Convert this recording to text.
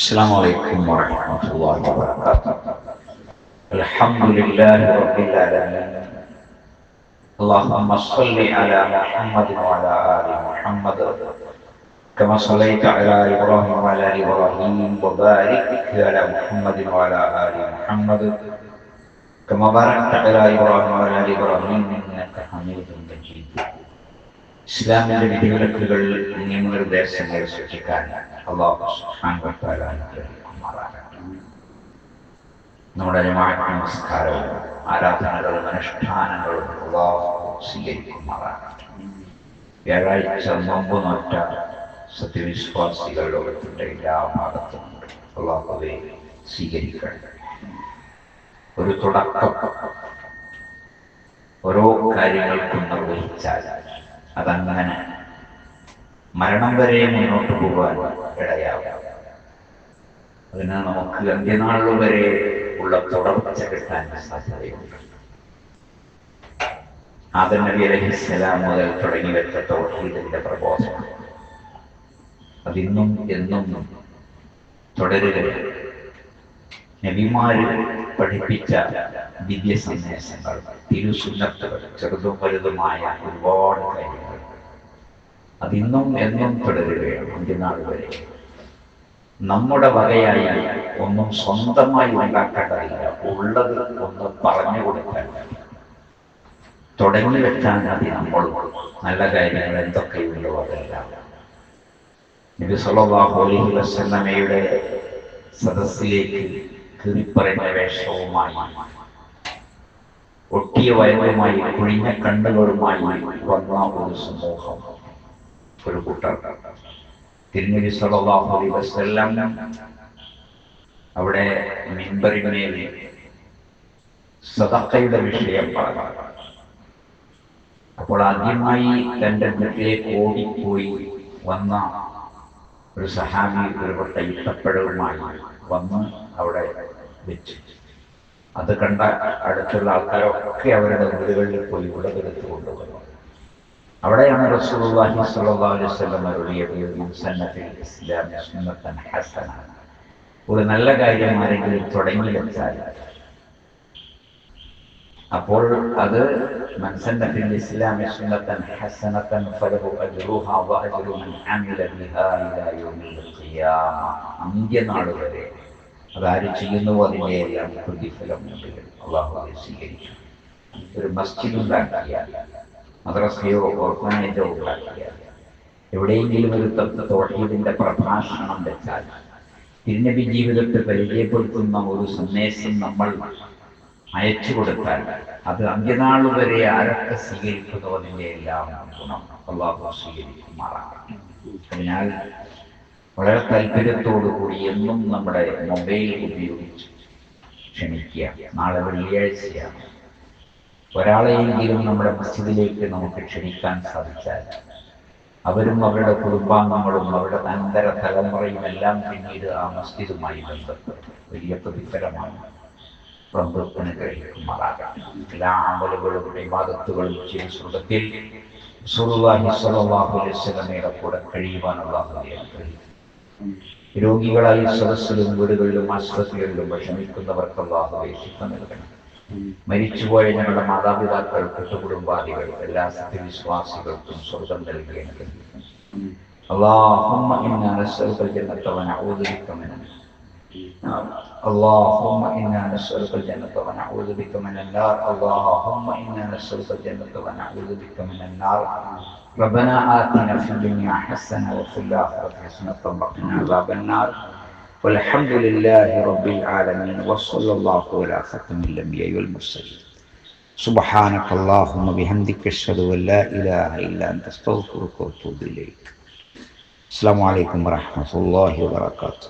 السلام عليكم ورحمة الله وبركاته الحمد لله رب العالمين اللهم صل على محمد وعلى آل محمد كما صليت على إبراهيم وعلى آل إبراهيم وبارك على محمد وعلى آل محمد كما باركت على إبراهيم وعلى آل إبراهيم إنك حميد مجيد ഇസ്ലാമിന്റെ വിധിവിലക്കുകൾ നിയമനിർദ്ദേശങ്ങൾ അനുഗ്രഹിക്കുമാറാകട്ടെ. നമ്മുടെ നമസ്കാരവും ആരാധനകളും അനുഷ്ഠാനങ്ങളും അള്ളാഹു സ്വീകരിക്കുമാറാകട്ടെ വ്യാഴാഴ്ച നോമ്പ് നോറ്റ സത്യവിശ്വാസികൾ ലോകത്തിന്റെ എല്ലാ ഭാഗത്തും അള്ളാഹുവെ സ്വീകരിക്കണം ഒരു തുടക്കം ഓരോ കാര്യങ്ങൾക്കും നിർവഹിച്ചാൽ അതങ്ങനെ മരണം വരെ മുന്നോട്ട് പോകാൻ ഇടയാവും. അതിന് നമുക്ക് അന്ത്യനാൾ വരെ ഉള്ള തുടർച്ച കിട്ടാൻ സാധ്യതയുണ്ട്. ആദം നബി അലഹിസ്സലാം മുതൽ തുടങ്ങി വെച്ച തൗഹീദിന്റെ പ്രബോധനം. അതിന്നും എന്നും തുടരുക നബിമാര് പഠിപ്പിച്ച ദിവ്യ സന്ദേശങ്ങൾ തിരുസുന്നത്തുകൾ ചെറുതും വലുതുമായ ഒരുപാട് കാര്യങ്ങൾ അതിന്നും എന്നും തുടരുകയാണ് അന്ത്യനാൾ വരെ. നമ്മുടെ വകയായി ഒന്നും സ്വന്തമായി ഉണ്ടാക്കേണ്ടതില്ല. ഉള്ളത് ഒന്ന് പറഞ്ഞു കൊടുക്കാൻ. തുടങ്ങി വെച്ചാൽ മതി നമ്മൾ. നല്ല കാര്യങ്ങൾ എന്തൊക്കെയുള്ളൂ അതെല്ലാം. നബി സല്ലല്ലാഹു അലൈഹി വസല്ലമയുടെ സദസ്സിലേക്ക് കീറിപ്പറഞ്ഞ വേഷവുമായി ഒട്ടിയ വയറുമായി കുഴിഞ്ഞ കണ്ണുകളുമായി വന്ന ഒരു സമൂഹം. ഒരു കൂട്ടർ തിരുനബി സല്ലല്ലാഹു അലൈഹി വസല്ലം അവിടെ മിമ്പറിന്മേൽ സദക്കയുടെ വിഷയം പറഞ്ഞു. അപ്പോൾ ആദ്യമായി തന്റെ വീട്ടിലേക്ക് ഓടിപ്പോയി വന്ന ഒരു സഹാബി ഒരുപെട്ട വട്ട ഇട്ടപ്പഴവുമായി വന്ന് അവിടെ വെച്ചു. അത് കണ്ട അടുത്തുള്ള ആൾക്കാരൊക്കെ അവരുടെ വീടുകളിൽ പോയി ഉള്ളതെടുത്ത് കൊണ്ടുവന്നു. അവിടെയാണ് സ്വല്ലല്ലാഹു അലൈഹി വസല്ലം ഹസന ഒരു നല്ല കാര്യം ആരെങ്കിലും തുടങ്ങി വെച്ചാൽ അപ്പോൾ അത് മനസ്സന്നത്തിൽ ഇസ്ലാമി സുന്നത്തൻ ഫലഹു വരെ അതാര് ചെയ്യുന്നുവോ അതിന്റെ എല്ലാം പ്രതിഫലം അള്ളാഹു സ്വീകരിക്കും. ഒരു മസ്ജിദ് ഉണ്ടാക്കിയാൽ മദ്രസയോ ഓർഫനേജോ ഉള്ളതല്ല എവിടെയെങ്കിലും ഒരു തത്വ തോഹീദിന്റെ പ്രഭാഷണം വെച്ചാൽ തിരുനബി ജീവിതത്തെ പരിചയപ്പെടുത്തുന്ന ഒരു സന്ദേശം നമ്മൾ അയച്ചു കൊടുത്താൽ അത് അന്ത്യനാൾ വരെ ആരൊക്കെ സ്വീകരിക്കുന്നു അതിന്റെ എല്ലാം ഗുണം. അള്ളാഹു സ്വീകരിക്കുമാറാണ്. അതിനാൽ വളരെ താല്പര്യത്തോടു കൂടി എന്നും നമ്മുടെ മൊബൈൽ ഉപയോഗിച്ച് ക്ഷണിക്കുക നാളെ വെള്ളിയാഴ്ചയാണ്. ഒരാളെയെങ്കിലും നമ്മുടെ മസ്ജിദിലേക്ക് നമുക്ക് ക്ഷണിക്കാൻ സാധിച്ചാൽ അവരും അവരുടെ കുടുംബാംഗങ്ങളും അവരുടെ അനന്തര തലമുറയും എല്ലാം പിന്നീട് ആ മസ്ജിദുമായി ബന്ധപ്പെട്ട് വലിയ പ്രതിഫലമാണ് പ്രഭുത്വന് കഴിക്കുമാറാകാം. എല്ലാ അമലുകളും വിവാദത്തുകളും ചില ശ്രുതത്തിൽ സുറുവാഹിസ്വലവാഹുലമയുടെ കൂടെ കഴിയുവാനുള്ള രോഗികളായി സദസ്സിലും വീടുകളിലും ആശുപത്രികളിലും വിഷമിക്കുന്നവർക്കുള്ള ശിക്ഷ നൽകണം. മരിച്ചുപോയ ഞങ്ങളുടെ മാതാപിതാക്കൾ കുടുംബാദികൾ എല്ലാ സത്യവിശ്വാസികൾക്കും സ്വർഗം നൽകേണ്ടത് اللهم إنا نسألك الجنة ونعوذ بك من اللهم إنا نسألك الجنة ونعوذ بك من النار اللهم إنا نسألك الجنة ونعوذ بك من النار ربنا آتنا في الدنيا حسنة وفي الآخرة حسنة وقنا عذاب النار والحمد لله رب العالمين وصلى الله على ختم الأنبياء والمرسلين سبحانك اللهم بحمدك أشهد أن لا إله إلا أنت أستغفرك وأتوب إليك السلام عليكم ورحمة الله وبركاته